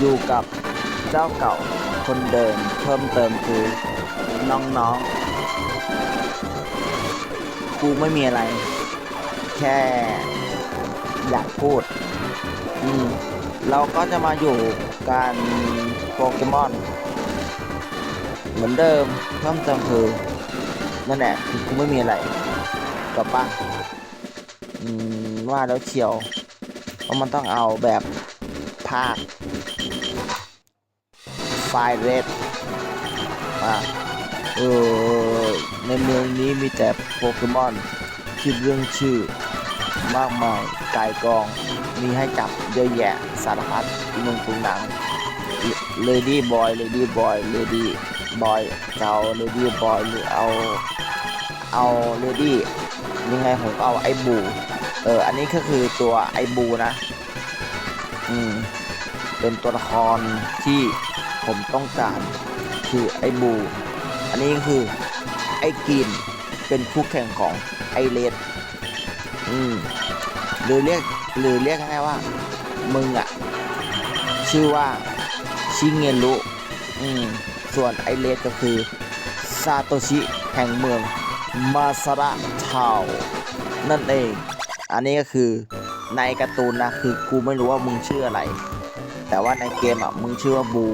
อยู่กับเจ้าเก่าคนเดิมเพิ่มเติมคือน้องๆ กูไม่มีอะไร แค่อยากพูด อืม เราก็จะมาอยู่การโปเกมอน เหมือนเดิมเพิ่มเติมคือนั่นแหละคือกูไม่มีอะไรกับปะอืม ว่าแล้วเชียวเพราะมันต้องเอาแบบภาค ไฟเรดอะเออในเมืองนี้มีแต่โปเกมอนที่เรื่องชื่อ มากมายกายกอง มีให้จับเยอะแยะสารพัดอีมึงตุงหนังเลดี้บอยเลดี้บอยเลดี้บอยจะเอาเลดี้บอยหรือเอาเอาเลดี้ยังไงผมก็เอาไอ้บูเอออันนี้ก็คือตัวไอ้บูนะ อืม เป็นตัวละครที่ ผมต้องการคือไอ้บู อันนี้ก็คือไอ้กินเป็นคู่แข่งของไอ้เลดอืมหรือเรียกหรือเรียกง่ายว่า มึงอะชื่อว่าชิเงรุอืมส่วนไอ้เลดก็คือซาโตชิแห่งเมืองมาซาระทาวนั่นเอง อันนี้ก็คือในการ์ตูนนะคือกูไม่รู้ว่ามึงชื่ออะไร แต่ว่าในเกมอะมึงชื่อว่าบู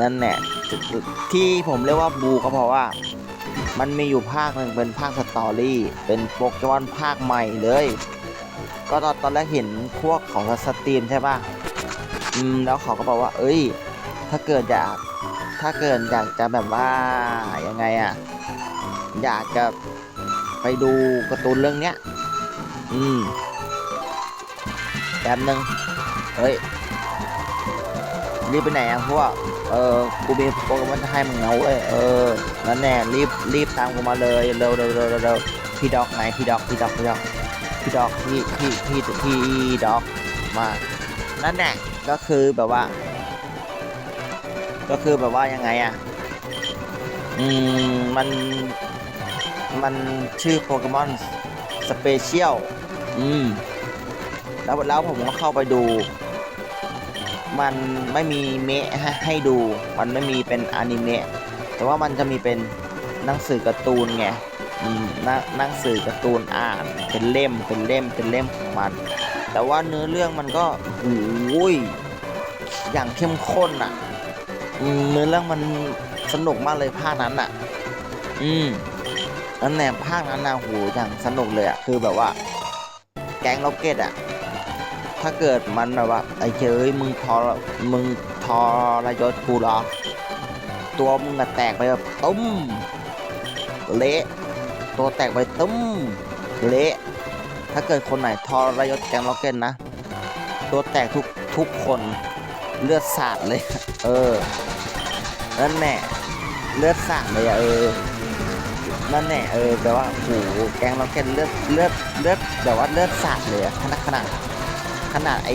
นั่นแหละที่ผมเรียกว่าบูก็เพราะว่า มันมีอยู่ภาคหนึ่งเป็นภาคสตอรี่ เป็นโปเกมอนภาคใหม่เลย ก็ตอนตอนแรกเห็นพวกของสตรีมใช่ป่ะอืมแล้วเขาก็บอกว่า เอ้ย ถ้าเกิดอยากถ้าเกิดอยากจะแบบว่ายังไงอะอยากจะไปดูการ์ตูนเรื่องเนี้ย อืมแป๊บนึงเฮ้ยรีบไปไหนอะพวก เออกูมีโปรแกรมจะให้มึงนะเว้ยเออนั่นแน่รีบรีบตามกูมาเลยเร็วเร็วเร็วเร็วเร็วพี่ด็อกไหนพี่ด็อกพี่ด็อกพี่ด็อกพี่ด็อกพี่พี่พี่พี่ด็อกมานั่นแน่ก็คือแบบว่า ก็คือแบบว่ายังไงอะอืมมันมันชื่อโปเกมอนสเปเชียลอืมแล้วแล้วผมก็เข้าไปดู มันไม่มีเมะให้ให้ดู มันไม่มีเป็นอนิเมะ แต่ว่ามันจะมีเป็นหนังสือการ์ตูนไงหนังหนังสือการ์ตูนอ่านเป็นเล่มเป็นเล่มเป็นเล่มของมัน แต่ว่าเนื้อเรื่องมันก็โอ้ยอย่างเข้มข้นอะเนื้อเรื่องมันสนุกมากเลยภาคนั้นอะ อืมนั่นแหละภาคนั้นนะโหอย่างสนุกเลยอะคือแบบว่า แก๊งล็อกเก็ตอะ ถ้าเกิดมันแบบว่าไอ้เจ้ยมึงทอมึงทอรยศกูเหรอ ตัวมึงอะแตกไปแบบตุ้มเละตัวแตกไปตุ้มเละถ้าเกิดคนไหนทอรยศแกงล็อกเก็ตนะ ตัวแตกทุกทุกคนเลือดสาดเลย เออ นั่นแน่เลือดสาดเลยอะเออ นั่นแน่เออแปลว่าโหแกงเราแกนเลือดเลือดเลือดแบบว่าเลือดสาดเลยอะขนาดขนาด ขนาดไอ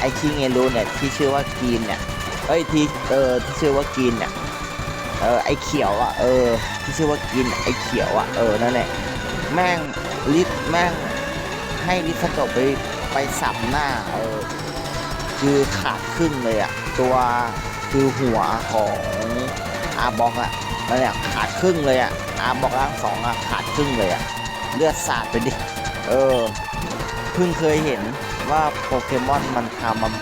ไอคิงเอรูเนี่ยที่ชื่อว่ากีนเนี่ยเอ้ยที่เออที่ชื่อว่ากีนเนี่ยเออไอเขียวอะเออที่ชื่อว่ากีนไอเขียวอะเออนั่นแหละแม่งลิดแม่งให้ลิซาโตไปไปสับหน้าเออคือขาดครึ่งเลยอะตัวคือหัวของอาบอกอะนั่นแหละขาดครึ่งเลยอะอาบอกร่างสองอะขาดครึ่งเลยอะเลือดสาดไปดิเออเพิ่งเคยเห็น ว่าโปเกมอนมันทำมัน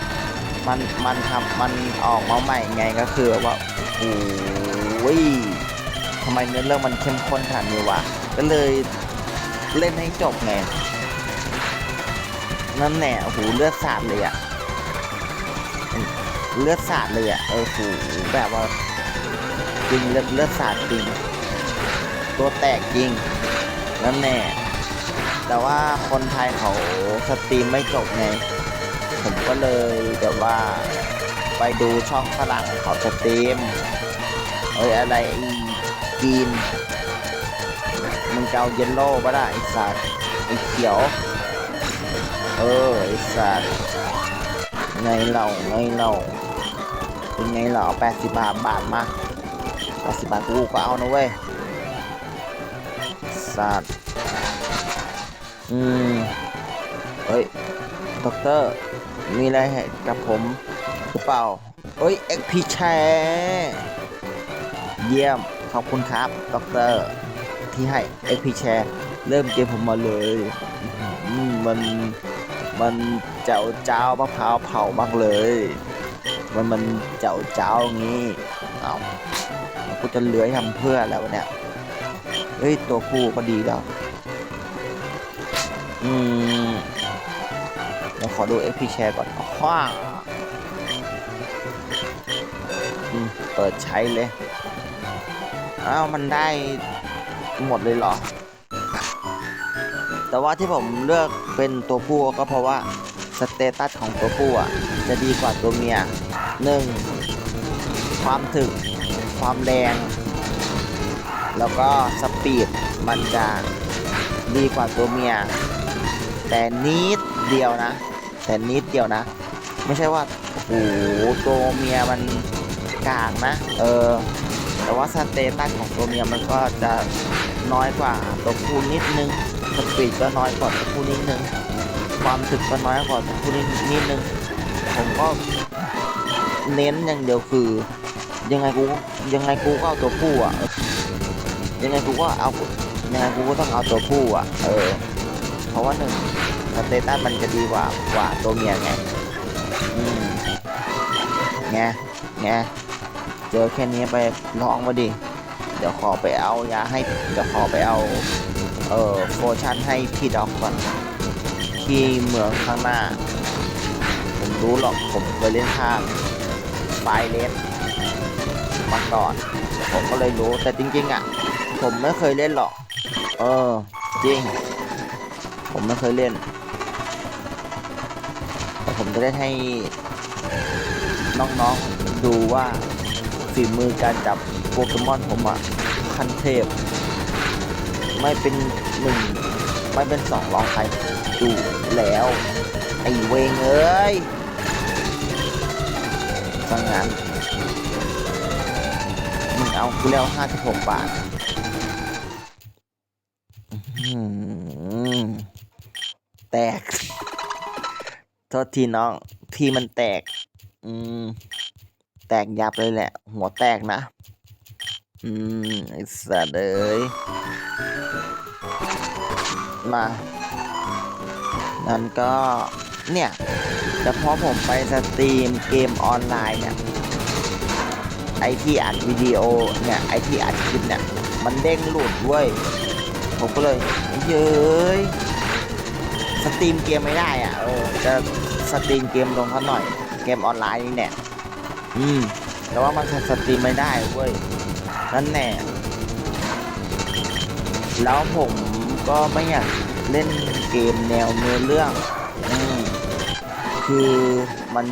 มันมันทำมันออกมาใหม่ไงก็คือว่าโอ้ยทำไมเนื้อเรื่องมันเข้มข้นขนาดนี้วะก็เลยเล่นให้จบไงนั่นแหละโอ้โหเลือดสาดเลยอะเลือดสาดเลยอะเออโหแบบว่าจริงเลือดเลือดสาดจริงตัวแตกจริงนั่นแน่ แต่ว่าคนไทยเขาสตรีมไม่จบไง ผมก็เลยแบบว่าไปดูช่องฝรั่งเขาสตรีม เอ้ยอะไรไอ้กีนมึงจะเอาเยลโล่ก็ได้ไอสัตว์ไอ้เขียว เออไอสัตว์ไงเราไงเราเป็นไงเราแปดสิบบาทบาทมาแปดสิบบาทกูก็เอานะเว้ยสัตว์ อืมเฮ้ยด็อกเตอร์ มีอะไรให้กับผมหรือเปล่าเอ้ย XP แชร์เยี่ยม ขอบคุณครับด็อกเตอร์ ที่ให้ XP แชร์เริ่มเกมผมมาเลยมันมันเจ้าเจ้ามะพร้าวเผามากเลย มันมันเจ้าเจ้างี้เอาแล้วกูจะเลื้อยทำเพื่อแล้วเนี่ยเฮ้ยตัวผู้ก็ดีแล้ว อืมเดี๋ยวขอดู XP share ก่อนว้าอืมเปิดใช้เลย อ้าว มันได้หมดเลยเหรอ แต่ว่าที่ผมเลือกเป็นตัวผู้ก็เพราะว่า สเตตัสของตัวผู้อะ จะดีกว่าตัวเมียหนึ่งความถึก ความแรง แล้วก็สปีดมันจะดีกว่าตัวเมีย แต่นิดเดียวนะ แต่นิดเดียวนะ ไม่ใช่ว่าโอ้โหตัวเมียมันกากนะ เออ แต่ว่าสเตตัสของตัวเมียมันก็จะน้อยกว่าตัวผู้นิดนึงสปีดก็น้อยกว่าตัวผู้นิดนึง ความถึกก็น้อยกว่าตัวผู้นิดนิดนึง ผมก็เน้นอย่างเดียวคือ ยังไงกูยังไงกูก็เอาตัวผู้อะยังไงกูก็เอายังไงกูก็ต้องเอาตัวผู้อะ เออ ราะว่าหนึ่งสเตตัสมันจะดีกว่ากว่าตัวเมียไงอืมไงไงเจอแค่นี้ไปลองมาดิ เดี๋ยวขอไปเอายาให้ เดี๋ยวขอไปเอา เอ่อโฟชั่นให้พี่ด็อกก่อน ที่เมืองข้างหน้า ผมรู้หรอกผมเคยเล่นภาคไฟเลสมาก่อน ผมก็เลยรู้แต่จริงๆอะ ผมไม่เคยเล่นหรอก เออ จริง ผมไม่เคยเล่น แต่ผมจะได้ให้น้องๆดูว่าฝีมือการจับโปเกมอนผมอะขั้นเทพ ไม่เป็นหนึ่งไม่เป็นสองรองใครดูแล้ว ไอ้เวงเอ้ยสังงานมึงเอากูแล้วห้าสิบหกบาท อื้อหือ แตก โทษทีน้อง พี่มันแตก อืม แตกยับเลยแหละ หัวแตกนะ อืม ไอ้สัตว์เอ้ยมานั้นก็ เนี่ยแต่พอผมไปสตรีมเกมออนไลน์เนี่ย ไอที่อัดวิดีโอเนี่ย ไอที่อัดคลิปเนี่ย มันเด้งหลุดเว้ย ผมก็เลยเย้ย สตรีมเกมไม่ได้อะเออจะสตรีมเกมลงเขาหน่อย เกมออนไลน์นี่เนี่ยอืมแต่ว่ามันสตรีมไม่ได้เว้ยนั่นแน่แล้วผมก็ไม่อยากเล่นเกมแนวเนื้อเรื่องอืมคือมัน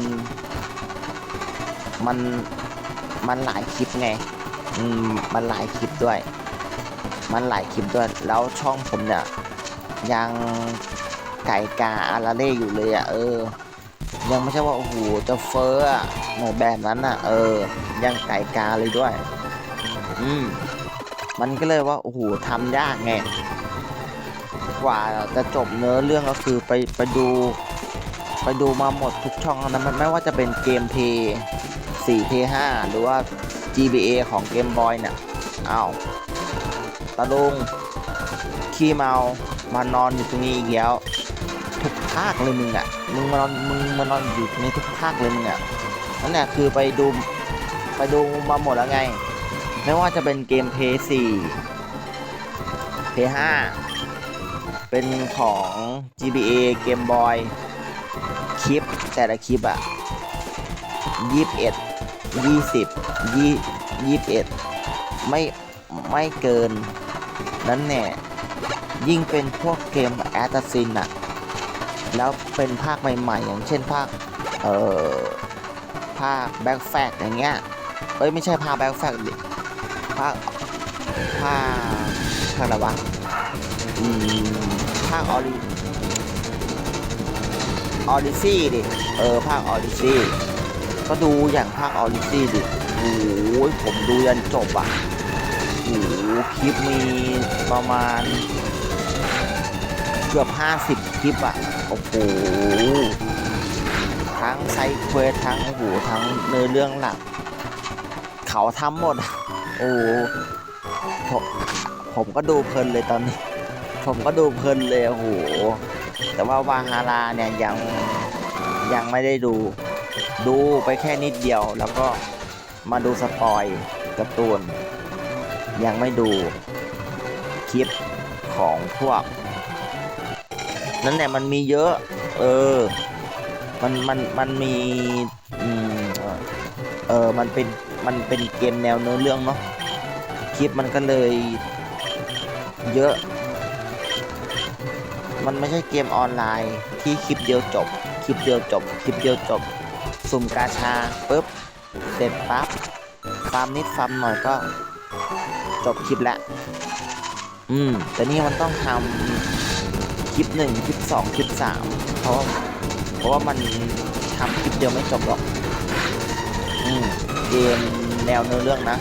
มันมันหลายคลิปไง อืม มันหลายคลิปด้วย มันหลายคลิปด้วย แล้วช่องผมเนี่ยยัง ไก่กาอาราเล่อยู่เลยอะเออ ยังไม่ใช่ว่าโอ้โหจะเฟอร์อะในแบบนั้นอะ เออ ยังไก่กาเลยด้วย อืมมันก็เลยว่าโอ้โหทำยากไงกว่าจะจบเนื้อเรื่องก็คือไปไปดู ไปดูมาหมดทุกช่องนะมันไม่ว่าจะเป็นเกมเพย์4 p 5หรือว่า GBA ของเกมบอยเนี่ยอ้าวตะลุงขี้เมา มานอนอยู่ตรงนี้อีกแล้ว ภาคเลยมึงอะมึงมานอนมึงมานอนอยู่ในทุกภาคเลยมึงอะนั่นแหละคือไปดูไปดูมาหมดแล้วไง ไม่ว่าจะเป็นเกมเพย์4 p 5เป็นของ GBA เกมบอยคลิปแต่ละคลิปอะยี่สิบเอ็ดยี่สิบยี่ยี่สิบเอ็ดไม่ไม่เกิน นั้นแน่ยิ่งเป็นพวกเกมแอตซินอะ แล้วเป็นภาคใหม่ๆ อย่างเช่นภาค เอ่อ ภาคแบ็กแฟกอย่างเงี้ย เอ้ย ไม่ใช่ภาคแบ็กแฟกดิ ภาค ภาคภาคอะไรวะอืมภาคออริออดิซี่ดิ เออ ภาคออดิซี่ ก็ดูอย่างภาคออดิซี่ดิ โอ้โหผมดูยันจบอะโอ้คลิปมีประมาณเกือบ 50 คลิปอะ โอ้โหทั้งไซเควสทั้งโอ้โหทั้งเนื้อเรื่องหลัก เขาทำหมด โอ้โหผมผมก็ดูเพลินเลยตอนนี้ ผมก็ดูเพลินเลยโอ้โหแต่ว่าวาฮาราเนี่ยยังยังไม่ได้ดู ดูไปแค่นิดเดียว แล้วก็มาดูสปอยการ์ตูนยังไม่ดูคลิปของพวก นั่นแหละมันมีเยอะ เออ มันมันมันมีอืมเออเออมันเป็นมันเป็นเกมแนวเนื้อเรื่องเนาะคลิปมันก็เลย เยอะ มันไม่ใช่เกมออนไลน์ที่คลิปเดียวจบ คลิปเดียวจบ คลิปเดียวจบ สุ่มกาชาปุ๊บเสร็จปั๊บฟาร์มนิดฟาร์มหน่อยก็จบคลิปละ อืม แต่นี่มันต้องทำ คลิปหนึ่งคลิปสองคลิปสามเพราะเพราะว่ามันทำคลิปเดียวไม่จบหรอกอืมเกมแนวเนื้อเรื่องนะ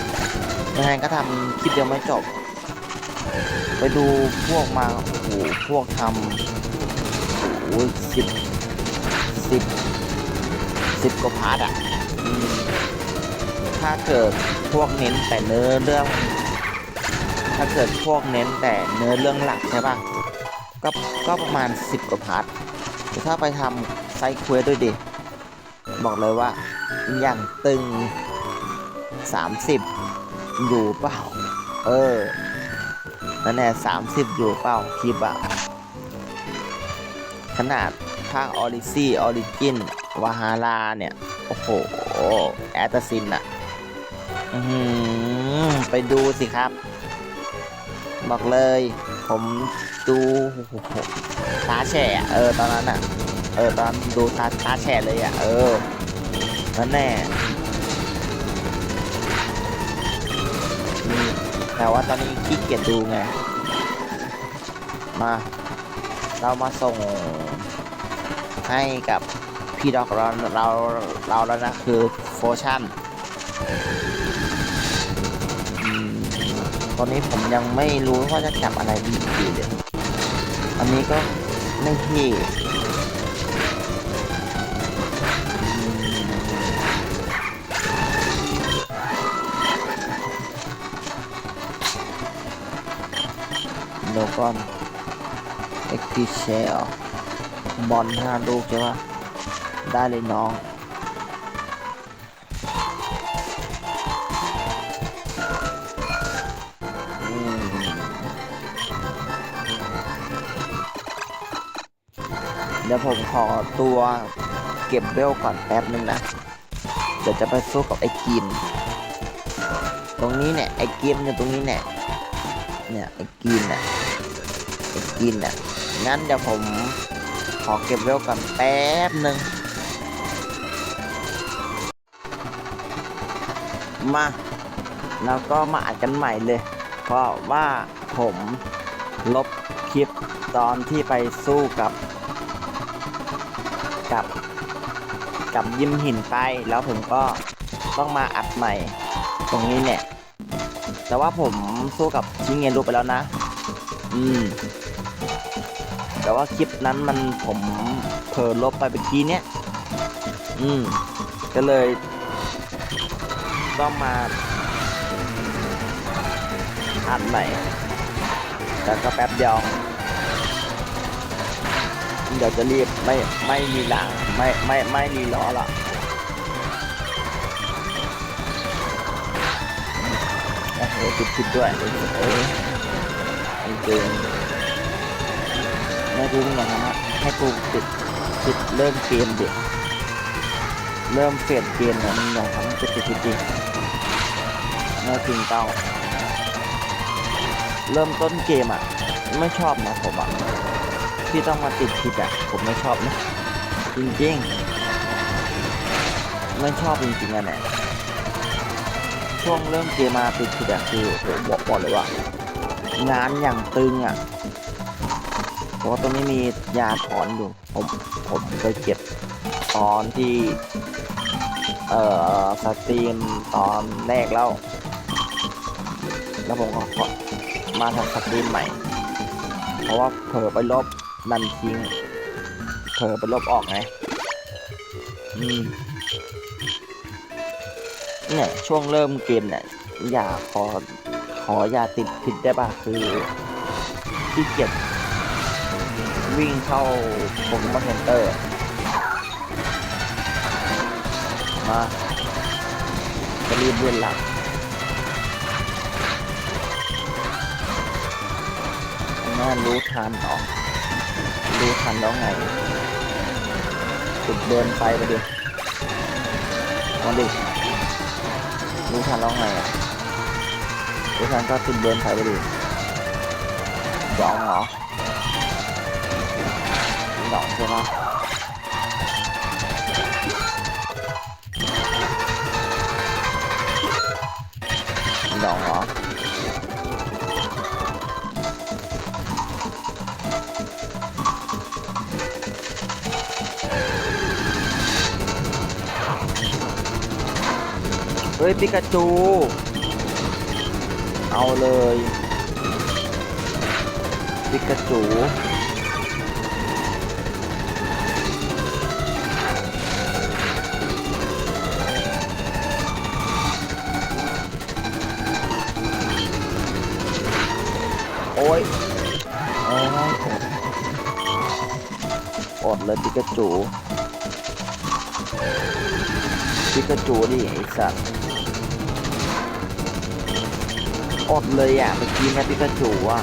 ยังไงก็ทำคลิปเดียวไม่จบ ไปดูพวกมาโอ้โหพวกทำโอ้ยสิบสิบสิบกว่าพาร์ทอะถ้าเกิดพวกเน้นแต่เนื้อเรื่อง ถ้าเกิดพวกเน้นแต่เนื้อเรื่องหลักใช่ป่ะ ก็ก็ประมาณสิบกว่าพาร์ทแต่ถ้าไปทำไซเควสด้วยดิ บอกเลยว่า อย่างตึง 30 อยู่เปล่า เออนั่นแน่30 อยู่เปล่าคลิปอะขนาดภาคออริซี่ออริจินวาฮาราเนี่ย โอ้โห แอตซินอะอือหือไปดูสิครับ บอกเลย ผมดูตาแฉะเออตอนนั้นอะเออตอนดูตาตาแฉะเลยอะเออนั่นแน่นี่แต่ว่าตอนนี้ขี้เกียจดูไง มา เรามาส่งให้กับพี่ดอกเราเราเราแล้วนะคือโฟชั่น ตอนนี้ผมยังไม่รู้ว่าจะจับอะไรดีดีเลยอันนี้ก็ไม่เท่อืมเดี๋ยวก่อนเอ็กซ์เชลบอลห้าลูกใช่ปะได้เลยน้อง เดี๋ยวผมขอตัวเก็บเบลก่อนแป๊บนึงนะ เดี๋ยวจะไปสู้กับไอ้กิน ตรงนี้เนี่ยไอ้กิมอยู่ตรงนี้เนี่ย เนี่ยไอ้กินเนี่ยไอ้กินเนี่ยงั้นเดี๋ยวผมขอเก็บเวลก่อนแป๊บหนึ่งมา แล้วก็มาอัดกันใหม่เลย เพราะว่าผมลบคลิปตอนที่ไปสู้กับ กับ กับยิมหินไปแล้วผมก็ต้องมาอัดใหม่ ตรงนี้เนี่ย แต่ว่าผมสู้กับชิงเงินรูปไปแล้วนะ อืม แต่ว่าคลิปนั้นมันผมเผลอลบไปเมื่อกี้เนี้ยอืม ก็เลย ต้องมาอัดใหม่แต่ก็แป๊บเดียว เดี๋ยวจะรีบ ไม่ไม่รีหลังไม่ไม่ไม่รีล้อละโอ้โหติดผิดด้วยเออจริงไม่รู้ไงนะให้กูติดติดเริ่มเกมเด็กเริ่มเปลี่ยนเกมเนี่ยมันอย่างทำให้ติดติดจริงไม่จริงเต้าเริ่มต้นเกมอะ ไม่ชอบนะผมอะ ที่ต้องมาติดผิดอะ ผมไม่ชอบนะ จริงๆ ไม่ชอบจริงๆอะเนี่ยช่วงเริ่มเกมมาติดผิดอะคือโหบอกบอกเลยว่า งานอย่างตึงอะเพราะว่าตรงนี้มียาถอนอยู่ ผมผมเคยเก็บตอนที่ เอ่อสตรีมตอนแรกแล้ว แล้วผมก็มาทำสตรีมใหม่ เพราะว่าเผลอไปลบ ดันทิ้งเผลอไปลบออกไงอืมเนี่ยช่วงเริ่มเกมเนี่ยอย่าขอขออย่าติดผิดได้ป่ะคือขี้เกียจวิ่งเข้าโปเกมอนเซ็นเตอร์มาจะรีบเรียนหลักน่ารู้ทันเหรอ รู้ทันแล้วไงจุดเดินไปไปดิมาดิรู้ทันแล้วไงรู้ทันก็จุดเดินไปไปดิดองเหรอดองใช่ไหมดองเหรอ เฮ้ยปิกาจู เอาเลยปิกาจูโอ้ยโอ้ยอดเลยปิกาจูปิกาจูดิไอสัตว์ อดเลยอะเมื่อกี้แมปปิกาจูอะ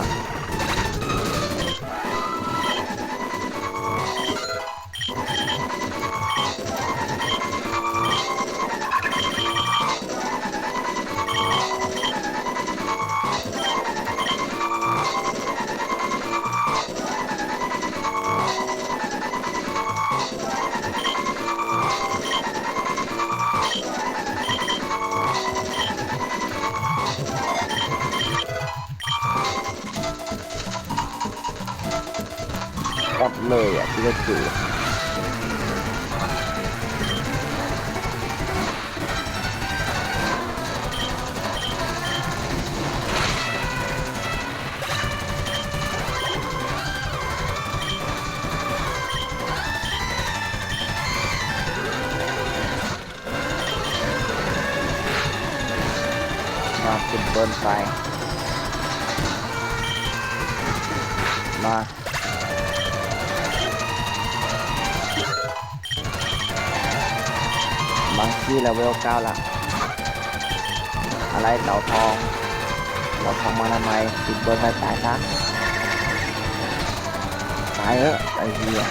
อะ เลเวลเก้าละอะไรเหล่าทองเหล่าทองมาทำไมติดเบอร์ไปตายซะตายเออะไอ้เหี้ย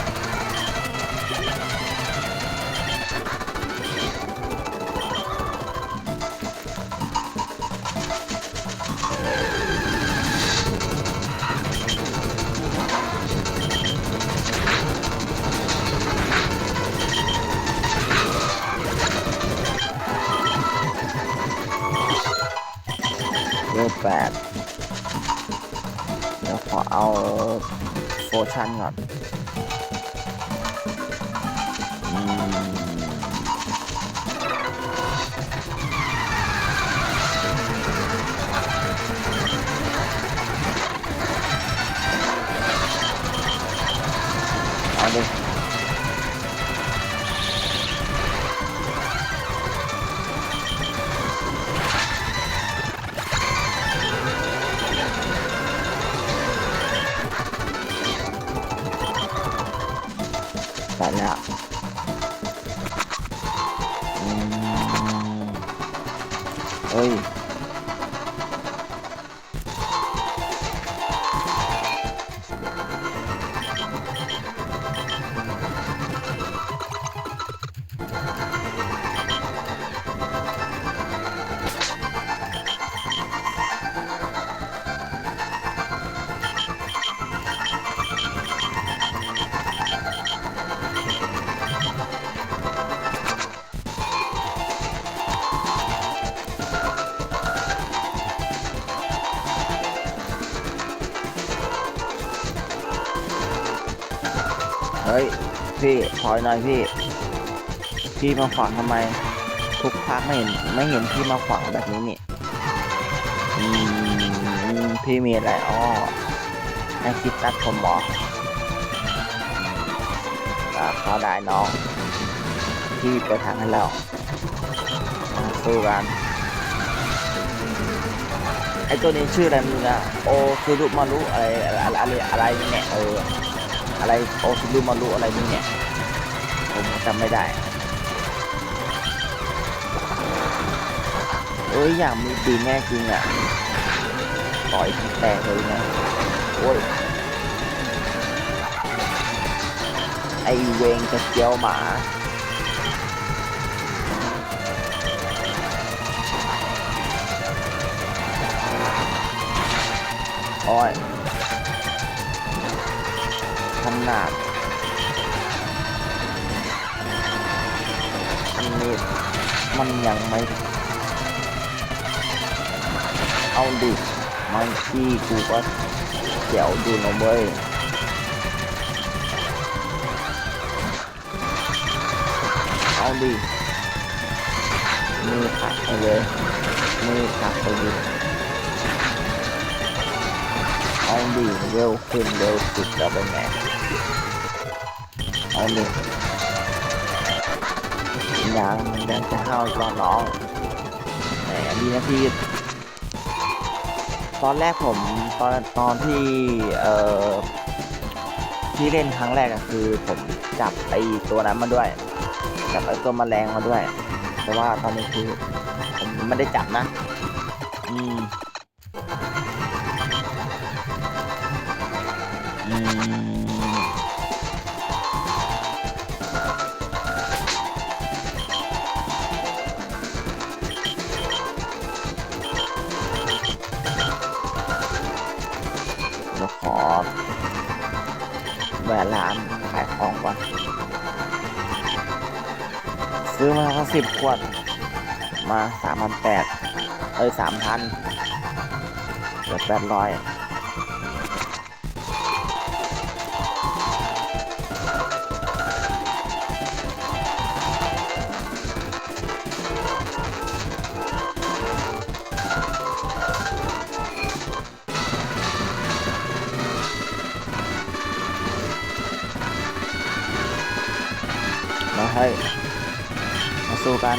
เฮ้ยพี่ถอยหน่อยพี่พี่มาขวางทำไม ทุกพักไม่เห็นไม่เห็นพี่มาขวางแบบนี้นี่อพี่มีอะไรอ้อให้คิดตัดผมหรออ่าเขาได้น้องที่เปิดทางให้เรามาสู้กันไอตัวนี้ชื่ออะไรมึงอะโอซูรุมารุอะไรอะไรอะไรเนี่ยเออ อะไรโอซูรุมารุอะไรนี่เนี่ย ผมจำไม่ได้เอ้ยอยากมีปีแน่จริงอะต่อยแตกเลยนะโอ้ยไอเวงจะเจียวหมาโอ้ย ขนาดอันนี้มันยังไม่ เอาดิมันขี้กูก็เจียวดูนะเว้ยเอาดิมือขัดไปเลยมือขัดไปดิ เอาดิเร็วขึ้นเร็วสุดจะไปไหนเอาดิยังยังจะเข้าก่อนน้องแหมดีนะพี่ตอนแรกผมตอนตอนที่เอ่อที่เล่นครั้งแรกก็คือ ผมจับไอ้ตัวนั้นมาด้วยจับไอ้ตัวแมลงมาด้วย แต่ว่าตอนนี้คือผมไม่ได้จับนะ อืม เดี๋ยวขอแหวนร้านขายของก่อนซื้อมาก็สิบขวด มาสามพันแปดเอ้ยสามพันเกือแปดร้อย มาให้ยมาสู้กัน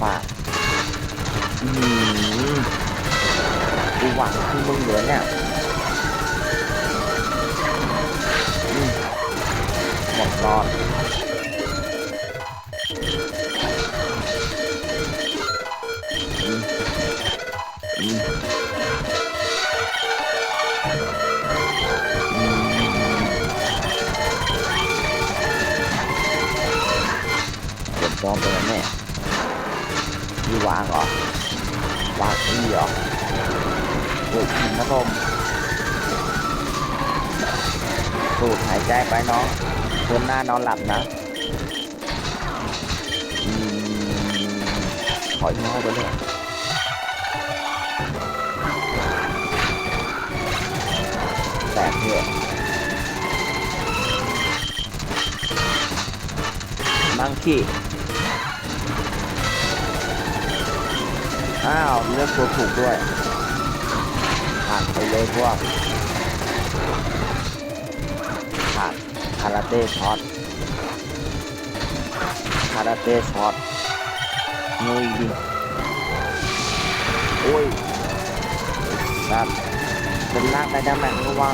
ฝากอืมกูหวังที่มึงเหลือเนี่ยหมดรอดอืมอืมอืมเก็บจอมไปแล้วเนี่ วางเหรอวางอีเหรอปลูกหินพัดลมสูดหายใจไปน้องคนหน้านอนหลับนะขออีกน้อยไปเลยแตกเถอะมังคี อ้าวเลือกตัวถูกด้วยผ่านไปเลยพวกผ่านคาราเต้ช็อตคาราเต้ช็อตนุยดิโอ้ยครับเป็นลากได้ดังแม่งว่า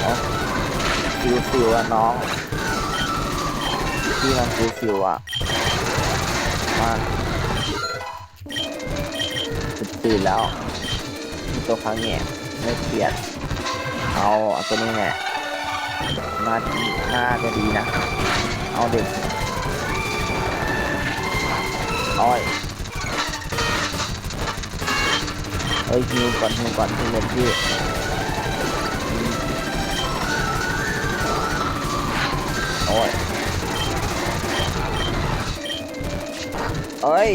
เอาฟิวฟิวอะน้อง ที่มันฟิวฟิวอะมาตื่นแล้วมีตัวครั้งเนี่ยไม่เปลี่ยนเอาเอาตัวนี้แหละน่าน่าจะดีนะ เอาเด็กอ้อยเอ้ยฮิวก่อนฮิวก่อนฮิวเต็มที่ เอ้ย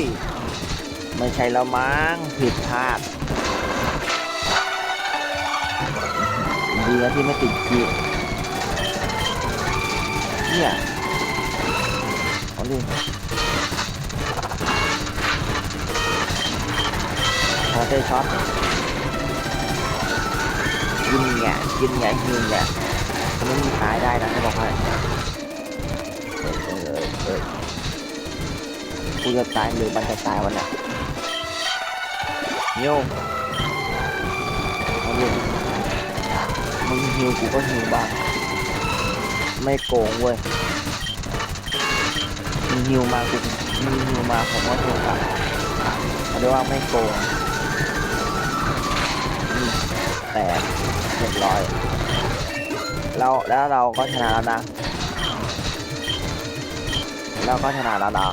ไม่ใช่แล้วมั้งผิดพลาดดีนะที่ไม่ติดกีเนี่ยเอาดิพอเตช็อตกินแงะกินแงะกินแงะไม่มีตายได้นะจะบอกให้ กูจะตายหรือมันจะตายวันเนี้ยโยเอาดิมึงฮิวกูก็ฮิวบ้าง ไม่โกงเว้ยมึงฮิวมากูมึงฮิวมาผมว่าถูกลับเขาเรียกว่าไม่โกงแต่เรียบร้อย เราแล้วเราก็ชนะแล้วนะเราก็ชนะแล้วนะ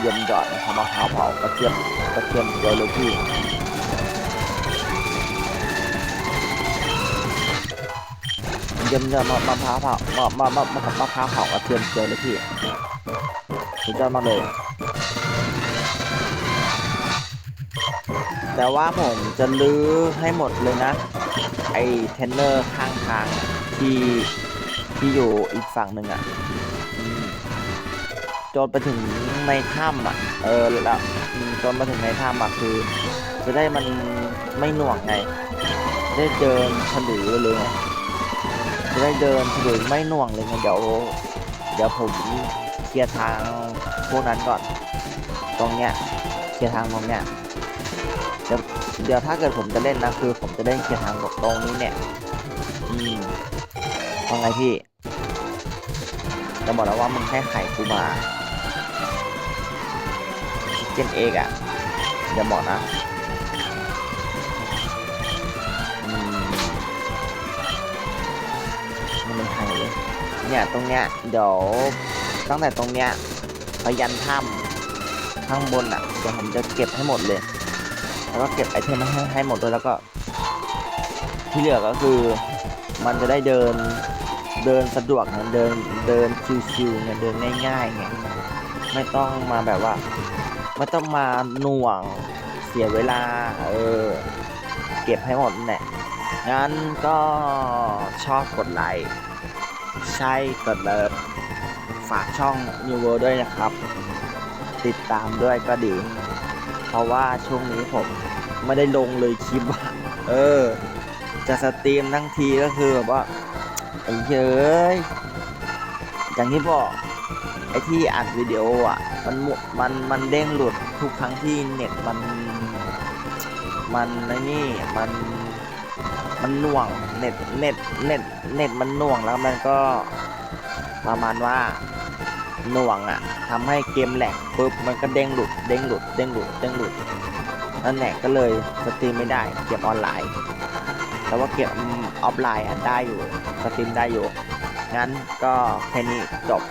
เยี่ยมยอดนะครับมะพร้าวเผากระเทียมกระเทียมเจียวเลยพี่เยี่ยมยอดมะมะพร้าวเผามะมะมะมะมะพร้าวเผากระเทียมเจียวเลยพี่สุดยอดมากเลยแต่ว่าผมจะลื้อให้หมดเลยนะ ไอเทนเนอร์ข้างทางที่ที่อยู่อีกฝั่งหนึ่งอะ จนไปถึงในถ้ำอะ เออแล้วจนมาถึงในถ้ำอะคือ จะได้มันไม่หน่วงไง ได้เดินฉลุยเลยไงจะได้เดินฉลุยไม่หน่วงเลยไงเดี๋ยวเดี๋ยวผมเคลียร์ทางพวกนั้นก่อน ตรงเนี้ยเคลียร์ทางตรงเนี้ยเดี๋ยวเดี๋ยวถ้าเกิดผมจะเล่นนะคือ ผมจะเล่นเคลียร์ทางตรงนี้เนี่ยอืมว่าไงพี่จะบอกแล้วว่ามึงให้ไข่กูมา ชิคเก้นเอกอะอย่าบอกนะมันเป็นไข่เลยเนี่ยตรงเนี้ยเดี๋ยวตั้งแต่ตรงเนี้ยไปยันถ้ำข้างบนอะเดี๋ยวผมจะเก็บให้หมดเลย แล้วก็เก็บไอเทมให้ให้หมดด้วยแล้วก็ ที่เหลือก็คือมันจะได้เดินเดินสะดวกไงเดินเดินชิวๆไงเดินง่ายๆไงไม่ต้องมาแบบว่า ไม่ต้องมาหน่วงเสียเวลา เออ เก็บให้หมดแหละงั้นก็ชอบกดไลค์ใช่กดเลิฟฝากช่อง New World ด้วยนะครับ ติดตามด้วยก็ดี เพราะว่าช่วงนี้ผมไม่ได้ลงเลยคลิปเออ จะสตรีมทั้งทีก็คือแบบว่าไอ้เย้ยอย่างที่บอก ไอที่อัดวิดีโออะ มันมุมันมันเด้งหลุดทุกครั้งที่เน็ตมัน มันไอ้นี่มันมันหน่วงเน็ตเน็ตเน็ตเน็ตมันหน่วงแล้วมันก็ประมาณว่าหน่วงอะทำให้เกมแหลกปุ๊บมันก็เด้งหลุดเด้งหลุดเด้งหลุดเด้งหลุดนั่นแหละก็เลยสตรีมไม่ได้เกมออนไลน์ แต่ว่าเกมออฟไลน์อะได้อยู่สตรีมได้อยู่งั้นก็แค่นี้จบ